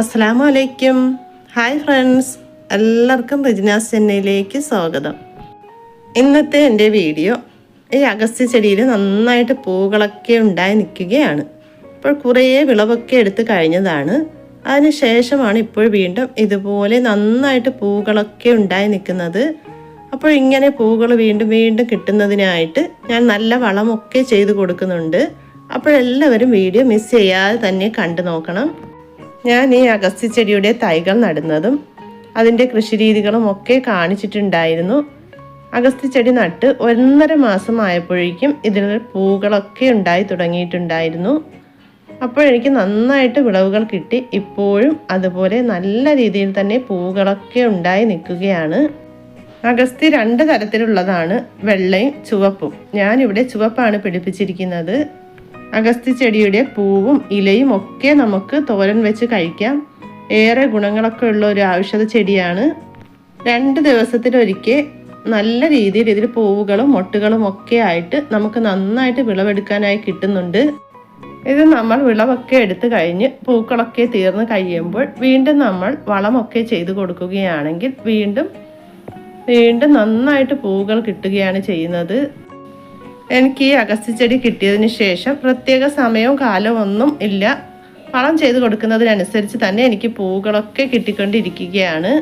അസ്സലാമു അലൈക്കും hi friends. എല്ലാവർക്കും റിജിനാസ് ചെന്നൈയിലേക്ക് സ്വാഗതം. ഇന്നത്തെ എന്റെ വീഡിയോ ഈ അഗസ്ത്യ ചെടിയിൽ നന്നായിട്ട് പൂക്കളൊക്കെ ഉണ്ടായി നിൽക്കുകയാണ്. ഇപ്പോൾ കുറേ വിളവൊക്കെ എടുത്ത് കഴിഞ്ഞതാണ്. അതിന് ശേഷമാണ് ഇപ്പോൾ വീണ്ടും ഇതുപോലെ നന്നായിട്ട് പൂക്കളൊക്കെ ഉണ്ടായി നിൽക്കുന്നത്. അപ്പോൾ ഇങ്ങനെ പൂക്കൾ വീണ്ടും വീണ്ടും കിട്ടുന്നതിനായിട്ട് ഞാൻ നല്ല വളമൊക്കെ ചെയ്ത് കൊടുക്കുന്നുണ്ട്. അപ്പോഴെല്ലാവരും വീഡിയോ മിസ് ചെയ്യാതെ തന്നെ കണ്ടു നോക്കണം. ഞാൻ ഈ അഗസ്ത്യ ചെടിയുടെ തൈകൾ നടുന്നതും അതിന്റെ കൃഷിരീതികളും ഒക്കെ കാണിച്ചിട്ടുണ്ടായിരുന്നു. അഗസ്ത്യ ചെടി നട്ട് ഒന്നര മാസം ആയപ്പോഴേക്കും ഇതിൽ പൂക്കളൊക്കെ ഉണ്ടായി തുടങ്ങിയിട്ടുണ്ടായിരുന്നു. അപ്പോൾ എനിക്ക് നന്നായിട്ട് വിളവുകൾ കിട്ടി. ഇപ്പോഴും അതുപോലെ നല്ല രീതിയിൽ തന്നെ പൂക്കളൊക്കെ ഉണ്ടായി നിൽക്കുകയാണ്. അഗസ്തി രണ്ട് തരത്തിലുള്ളതാണ് വെള്ളയും ചുവപ്പും. ഞാനിവിടെ ചുവപ്പാണ് പിടിപ്പിച്ചിരിക്കുന്നത്. അഗസ്തി ചെടിയുടെ പൂവും ഇലയും ഒക്കെ നമുക്ക് തോരൻ വെച്ച് കഴിക്കാം. ഏറെ ഗുണങ്ങളൊക്കെ ഉള്ള ഒരു ഔഷധ ചെടിയാണ്. രണ്ട് ദിവസത്തിലൊരിക്കെ നല്ല രീതിയിൽ ഇതിൽ പൂവുകളും മൊട്ടുകളും ഒക്കെ ആയിട്ട് നമുക്ക് നന്നായിട്ട് വിളവെടുക്കാനായി കിട്ടുന്നുണ്ട്. ഇത് നമ്മൾ വിളവൊക്കെ എടുത്തു കഴിഞ്ഞ് പൂക്കളൊക്കെ തീർന്ന് കഴിയുമ്പോൾ വീണ്ടും നമ്മൾ വളമൊക്കെ ചെയ്തു കൊടുക്കുകയാണെങ്കിൽ വീണ്ടും വീണ്ടും നന്നായിട്ട് പൂവുകൾ കിട്ടുകയാണ് ചെയ്യുന്നത്. എനിക്ക് ഈ അഗസ്ത്യച്ചെടി കിട്ടിയതിന് ശേഷം പ്രത്യേക സമയവും കാലവും ഒന്നും ഇല്ല. വളം ചെയ്ത് കൊടുക്കുന്നതിനനുസരിച്ച് തന്നെ എനിക്ക് പൂക്കളൊക്കെ കിട്ടിക്കൊണ്ടിരിക്കുകയാണ്.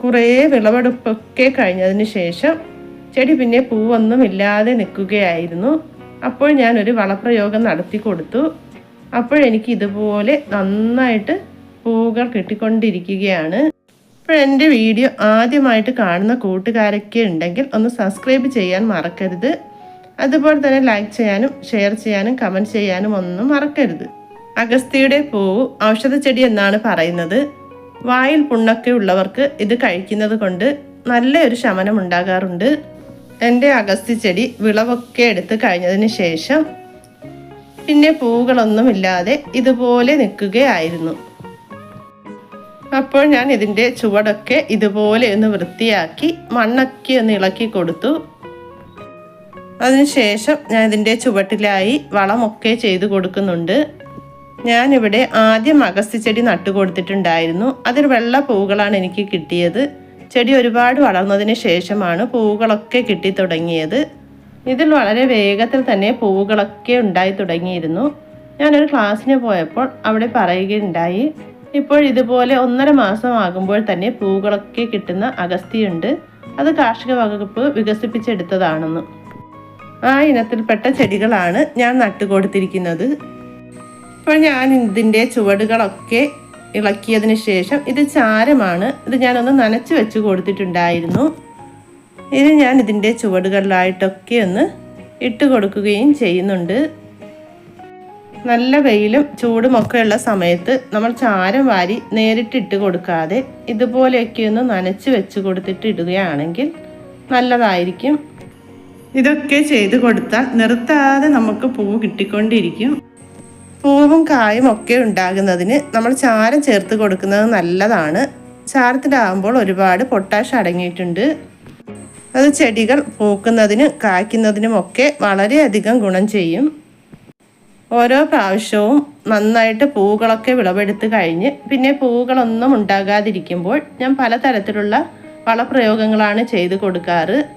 കുറേ വിളവെടുപ്പൊക്കെ കഴിഞ്ഞതിന് ശേഷം ചെടി പിന്നെ പൂവൊന്നും ഇല്ലാതെ നിൽക്കുകയായിരുന്നു. അപ്പോൾ ഞാനൊരു വളപ്രയോഗം നടത്തി കൊടുത്തു. അപ്പോഴെനിക്ക് ഇതുപോലെ നന്നായിട്ട് പൂകൾ കിട്ടിക്കൊണ്ടിരിക്കുകയാണ്. അപ്പോൾ എന്റെ വീഡിയോ ആദ്യമായിട്ട് കാണുന്ന കൂട്ടുകാരൊക്കെ ഉണ്ടെങ്കിൽ ഒന്ന് സബ്സ്ക്രൈബ് ചെയ്യാൻ മറക്കരുത്. അതുപോലെ തന്നെ ലൈക്ക് ചെയ്യാനും ഷെയർ ചെയ്യാനും കമന്റ് ചെയ്യാനും ഒന്നും മറക്കരുത്. അഗസ്തിയുടെ പൂവ് ഔഷധച്ചെടി എന്നാണ് പറയുന്നത്. വായിൽ പുണ്ണൊക്കെ ഉള്ളവർക്ക് ഇത് കഴിക്കുന്നത് കൊണ്ട് നല്ലൊരു ശമനം ഉണ്ടാകാറുണ്ട്. എന്റെ അഗസ്തി ചെടി വിളവൊക്കെ എടുത്ത് കഴിഞ്ഞതിന് ശേഷം പിന്നെ പൂവുകളൊന്നുമില്ലാതെ ഇതുപോലെ നിൽക്കുകയായിരുന്നു. അപ്പോൾ ഞാൻ ഇതിന്റെ ചുവടൊക്കെ ഇതുപോലെ ഒന്ന് വൃത്തിയാക്കി മണ്ണൊക്കെ ഒന്ന് ഇളക്കി കൊടുത്തു. അതിനുശേഷം ഞാൻ ഇതിന്റെ ചുവട്ടിലായി വളമൊക്കെ ചെയ്ത് കൊടുക്കുന്നുണ്ട്. ഞാനിവിടെ ആദ്യം അഗസ്തി ചെടി നട്ടു കൊടുത്തിട്ടുണ്ടായിരുന്നു. അതിൽ വെള്ള പൂവുകളാണ് എനിക്ക് കിട്ടിയത്. ചെടി ഒരുപാട് വളർന്നതിന് ശേഷമാണ് പൂവുകളൊക്കെ കിട്ടി തുടങ്ങിയത്. ഇതിൽ വളരെ വേഗത്തിൽ തന്നെ പൂവുകളൊക്കെ ഉണ്ടായി തുടങ്ങിയിരുന്നു. ഞാനൊരു ക്ലാസ്സിന് പോയപ്പോൾ അവിടെ പറയുകയുണ്ടായി ഇപ്പോൾ ഇതുപോലെ ഒന്നര മാസം ആകുമ്പോൾ തന്നെ പൂവുകളൊക്കെ കിട്ടുന്ന അഗസ്തിയുണ്ട് അത് കാർഷിക വകുപ്പ് വികസിപ്പിച്ചെടുത്തതാണെന്ന്. ആ ഇനത്തിൽപ്പെട്ട ചെടികളാണ് ഞാൻ നട്ടുകൊടുത്തിരിക്കുന്നത്. ഇപ്പോൾ ഞാൻ ഇതിന്റെ ചുവടുകളൊക്കെ ഇളക്കിയതിന് ശേഷം ഇത് ചാരമാണ്. ഇത് ഞാനൊന്ന് നനച്ച് വെച്ച് കൊടുത്തിട്ടുണ്ടായിരുന്നു. ഇത് ഞാൻ ഇതിന്റെ ചുവടുകളിലായിട്ടൊക്കെ ഒന്ന് ഇട്ട് കൊടുക്കുകയും ചെയ്യുന്നുണ്ട്. നല്ല വെയിലും ചൂടുമൊക്കെയുള്ള സമയത്ത് നമ്മൾ ചാരം വാരി നേരിട്ട് ഇട്ട് കൊടുക്കാതെ ഇതുപോലെയൊക്കെ ഒന്ന് നനച്ച് വെച്ച് കൊടുത്തിട്ട് ഇടുകയാണെങ്കിൽ നല്ലതായിരിക്കും. ഇതൊക്കെ ചെയ്ത് കൊടുത്താൽ നിർത്താതെ നമുക്ക് പൂവ് കിട്ടിക്കൊണ്ടിരിക്കും. പൂവും കായും ഒക്കെ ഉണ്ടാകുന്നതിന് നമ്മൾ ചാരം ചേർത്ത് കൊടുക്കുന്നത് നല്ലതാണ്. ചാരത്തിലാകുമ്പോൾ ഒരുപാട് പൊട്ടാഷ് അടങ്ങിയിട്ടുണ്ട്. അത് ചെടികൾ പൂക്കുന്നതിനും കായ്ക്കുന്നതിനുമൊക്കെ വളരെയധികം ഗുണം ചെയ്യും. ഓരോ പ്രാവശ്യവും നന്നായിട്ട് പൂക്കളൊക്കെ വിളവെടുത്ത് കഴിഞ്ഞ് പിന്നെ പൂക്കളൊന്നും ഉണ്ടാകാതിരിക്കുമ്പോൾ ഞാൻ പലതരത്തിലുള്ള വളപ്രയോഗങ്ങളാണ് ചെയ്ത് കൊടുക്കാറ്.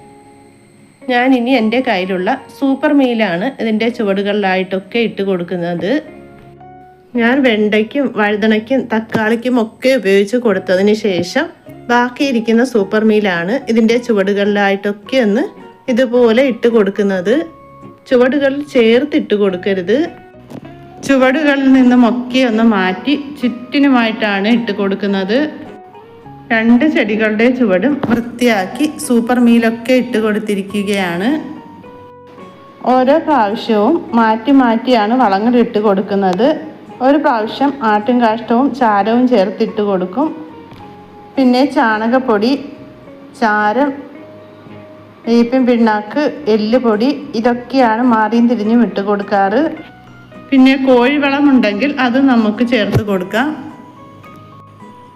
ഞാൻ ഇനി എന്റെ കയ്യിലുള്ള സൂപ്പർ മീലാണ് ഇതിന്റെ ചുവടുകളിലായിട്ടൊക്കെ ഇട്ട് കൊടുക്കുന്നത്. ഞാൻ വെണ്ടയ്ക്കും വഴുതണയ്ക്കും തക്കാളിക്കും ഒക്കെ ഉപയോഗിച്ച് കൊടുത്തതിന് ശേഷം ബാക്കിയിരിക്കുന്ന സൂപ്പർ മീലാണ് ഇതിന്റെ ചുവടുകളിലായിട്ടൊക്കെ ഒന്ന് ഇതുപോലെ ഇട്ട് കൊടുക്കുന്നത്. ചുവടുകളിൽ ചേർത്തിട്ട് കൊടുക്കരുത്. ചുവടുകളിൽ നിന്നും ഒക്കെ ഒന്ന് മാറ്റി ചുറ്റിനുമായിട്ടാണ് ഇട്ട് കൊടുക്കുന്നത്. രണ്ട് ചെടികളുടെ ചുവടും വൃത്തിയാക്കി സൂപ്പർ മീലൊക്കെ ഇട്ട് കൊടുത്തിരിക്കുകയാണ്. ഓരോ പ്രാവശ്യവും മാറ്റി മാറ്റിയാണ് വളങ്ങൾ ഇട്ട് കൊടുക്കുന്നത്. ഒരു പ്രാവശ്യം ആട്ടും കാഷ്ടവും ചാരവും ചേർത്തിട്ട് കൊടുക്കും. പിന്നെ ചാണകപ്പൊടി ചാരം വേപ്പിൻ പിണ്ണാക്ക് എല്ലുപൊടി ഇതൊക്കെയാണ് മാറിയും തിരിഞ്ഞും ഇട്ട് കൊടുക്കാറ്. പിന്നെ കോഴിവളം ഉണ്ടെങ്കിൽ അത് നമുക്ക് ചേർത്ത് കൊടുക്കാം.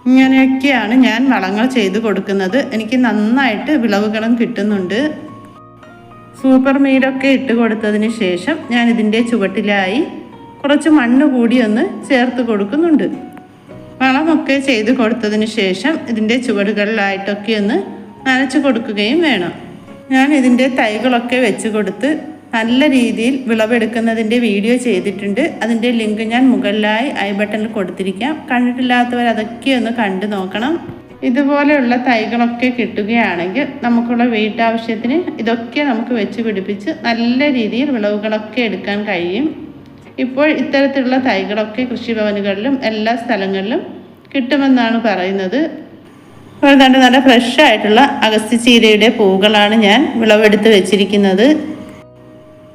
ഇങ്ങനെയൊക്കെയാണ് ഞാൻ വളങ്ങൾ ചെയ്ത് കൊടുക്കുന്നത്. എനിക്ക് നന്നായിട്ട് വിളവുകളും കിട്ടുന്നുണ്ട്. സൂപ്പർ മീലൊക്കെ ഇട്ട് കൊടുത്തതിന് ശേഷം ഞാൻ ഇതിന്റെ ചുവട്ടിലായി കുറച്ച് മണ്ണ് കൂടി ഒന്ന് ചേർത്ത് കൊടുക്കുന്നുണ്ട്. വളമൊക്കെ ചെയ്ത് കൊടുത്തതിന് ശേഷം ഇതിന്റെ ചുവടുകളിലായിട്ടൊക്കെ ഒന്ന് നനച്ചു കൊടുക്കുകയും വേണം. ഞാൻ ഇതിന്റെ തൈകളൊക്കെ വെച്ച് കൊടുത്ത് നല്ല രീതിയിൽ വിളവെടുക്കുന്നതിന്റെ വീഡിയോ ചെയ്തിട്ടുണ്ട്. അതിന്റെ ലിങ്ക് ഞാൻ മുകളിലായി ഐ ബട്ടണിൽ കൊടുത്തിരിക്കാം. കണ്ടിട്ടില്ലാത്തവർ അതൊക്കെ ഒന്ന് കണ്ടു നോക്കണം. ഇതുപോലെയുള്ള തൈകളൊക്കെ കിട്ടുകയാണെങ്കിൽ നമുക്കുള്ള വീട്ടാവശ്യത്തിന് ഇതൊക്കെ നമുക്ക് വെച്ച് പിടിപ്പിച്ച് നല്ല രീതിയിൽ വിളവുകളൊക്കെ എടുക്കാൻ കഴിയും. ഇപ്പോൾ ഇത്തരത്തിലുള്ള തൈകളൊക്കെ കൃഷിഭവനുകളിലും എല്ലാ സ്ഥലങ്ങളിലും കിട്ടുമെന്നാണ് പറയുന്നത്. അതുകൊണ്ട് നല്ല ഫ്രഷ് ആയിട്ടുള്ള ചീരയുടെ പൂക്കളാണ് ഞാൻ വിളവെടുത്ത് വെച്ചിരിക്കുന്നത്.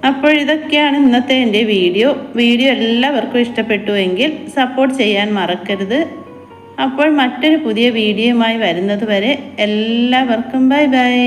അപ്പോൾ ഇതൊക്കെയാണ് ഇന്നത്തെ എന്റെ വീഡിയോ. വീഡിയോ എല്ലാവർക്കും ഇഷ്ടപ്പെട്ടുവെങ്കിൽ സപ്പോർട്ട് ചെയ്യാൻ മറക്കരുത്. അപ്പോൾ മറ്റൊരു പുതിയ വീഡിയോയുമായി വരുന്നത് വരെ എല്ലാവർക്കും ബൈ ബൈ